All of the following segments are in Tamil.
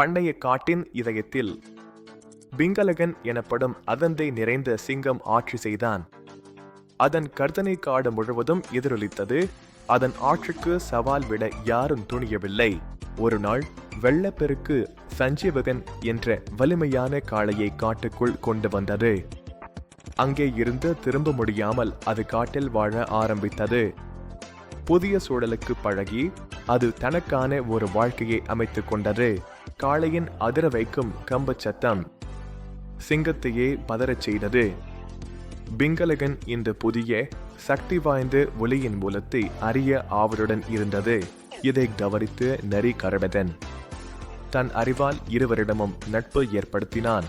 பண்டைய காட்டின் இதயத்தில் பிங்களகன் எனப்படும் அதந்தை நிறைந்த சிங்கம் ஆட்சி செய்தான். அதன் கர்த்தனை காடு முழுவதும் எதிரொலித்தது. அதன் ஆட்சிக்கு சவால் விட யாரும் துணியவில்லை. ஒரு நாள் வெள்ளப்பெருக்கு சஞ்சீவகன் என்ற வலிமையான காளையை காட்டுக்குள் கொண்டு வந்தது. அங்கே இருந்து திரும்ப முடியாமல் அது காட்டில் வாழ ஆரம்பித்தது. புதிய சூழலுக்கு பழகி அது தனக்கான ஒரு வாழ்க்கையை அமைத்துக் கொண்டது. காளையின் அதிர வைக்கும் கம்பச் சத்தம் சிங்கத்தையே பதறச் செய்தது. பிங்களகன் இந்த புதிய சக்தி வாய்ந்த ஒளியின் மூலத்தை அறிய ஆவலுடன் இருந்தது. இதை கவனித்து நரி கருடதன் தன் அறிவால் இருவரிடமும் நட்பு ஏற்படுத்தினான்.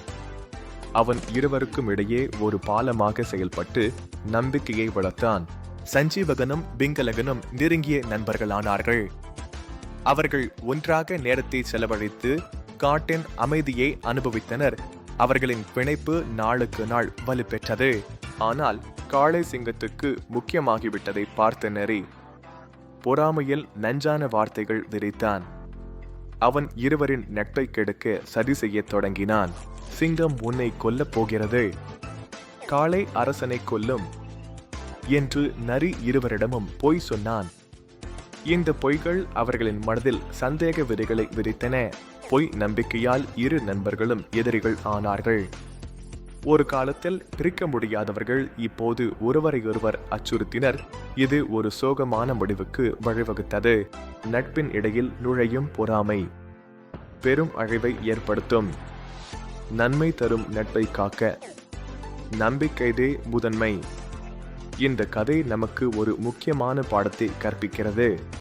அவன் இருவருக்கும் இடையே ஒரு பாலமாக செயல்பட்டு நம்பிக்கையை வளர்த்தான். சஞ்சீவகனும் பிங்களகனும் நெருங்கிய நண்பர்களானார்கள். அவர்கள் ஒன்றாக நேரத்தை செலவழித்து காட்டின் அமைதியை அனுபவித்தனர். அவர்களின் பிணைப்பு நாளுக்கு நாள் வலுப்பெற்றது. ஆனால் காளை சிங்கத்துக்கு முக்கியமாகிவிட்டதை பார்த்த நரி பொறாமையில் நஞ்சான வார்த்தைகள் விரித்தான். அவன் இருவரின் நட்பை கெடுக்க சதி செய்யத் தொடங்கினான். சிங்கம் உன்னை கொல்லப் போகிறது. காளை அரசனை கொல்லும் என்று நரி இருவரிடமும் பொய் சொன்னான். இந்த பொய்கள் அவர்களின் மனதில் சந்தேக விதைகளை விதித்தன. பொய் நம்பிக்கையால் இரு நண்பர்களும் எதிரிகள் ஆனார்கள். ஒரு காலத்தில் பிரிக்க முடியாதவர்கள் இப்போது ஒருவரையொருவர் அச்சுறுத்தினர். இது ஒரு சோகமான முடிவுக்கு வழிவகுத்தது. நட்பின் இடையில் நுழையும் பொறாமை. பெரும் அழிவை ஏற்படுத்தும். நன்மை தரும் நட்பை காக்க. நம்பிக்கைதே முதன்மை. இந்த கதை நமக்கு ஒரு முக்கியமான பாடத்தை கற்பிக்கிறது.